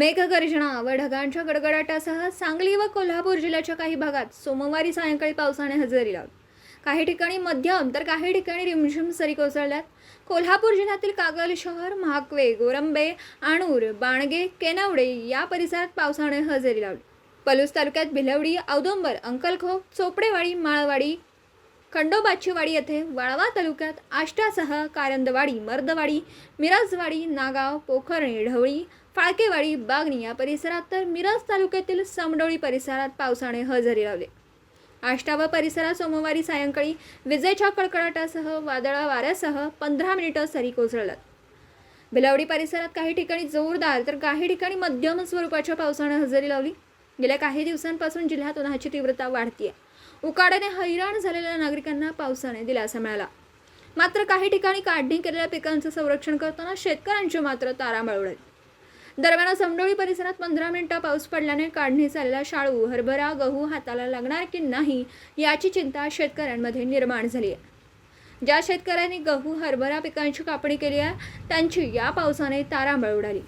मेघगर्जना व ढगांच्या गडगडाटासह सांगली व कोल्हापूर जिल्ह्याच्या काही भागात सोमवारी सायंकाळी पावसाने हजेरी लावली. काही ठिकाणी मध्यम तर काही ठिकाणी रिमझिम सरी कोसळल्यात. कोल्हापूर जिल्ह्यातील कागल शहर महाकवे गोरंबे आणूर बाणगे केनवडे या परिसरात पावसाने हजेरी लावली. पलूस तालुक्यात भिलवडी औदुंबर अंकलखोप चोपडेवाडी माळवाडी खंडोबाचीवाडी येथे वाळवा तालुक्यात आष्टासह कारंदवाडी मर्दवाडी मिरजवाडी नागाव पोखर्णी ढवळी फाळकेवाडी बागणी या परिसरात तर मिरज तालुक्यातील समडोळी परिसरात पावसाने हजेरी लावली. आष्टा व परिसरात सोमवारी सायंकाळी विजेच्या कडकडाटासह वादळा वाऱ्यासह पंधरा मिनिटं सरी कोसळल्यात. भिलवडी परिसरात काही ठिकाणी जोरदार तर काही ठिकाणी मध्यम स्वरूपाच्या पावसाने हजेरी लावली. गेल्या काही दिवसांपासून जिल्ह्यात उन्हाची तीव्रता वाढतीये. उकाड्याने हैराण झालेल्या नागरिकांना पावसाने दिलासा मिळाला. मात्र काही ठिकाणी काढणी केलेल्या पिकांचं संरक्षण करताना शेतकऱ्यांची मात्र तारांबळ उडाली. दरम्यान समडोळी परिसरात पंधरा मिनिटं पाऊस पडल्याने काढणी झालेला शाळू हरभरा गहू हाताला लागणार की नाही याची चिंता शेतकऱ्यांमध्ये निर्माण झाली आहे ज्या शेतकऱ्यांनी गहू हरभरा पिकांची कापणी केली आहे त्यांची या पावसाने तारांबळ उडाली.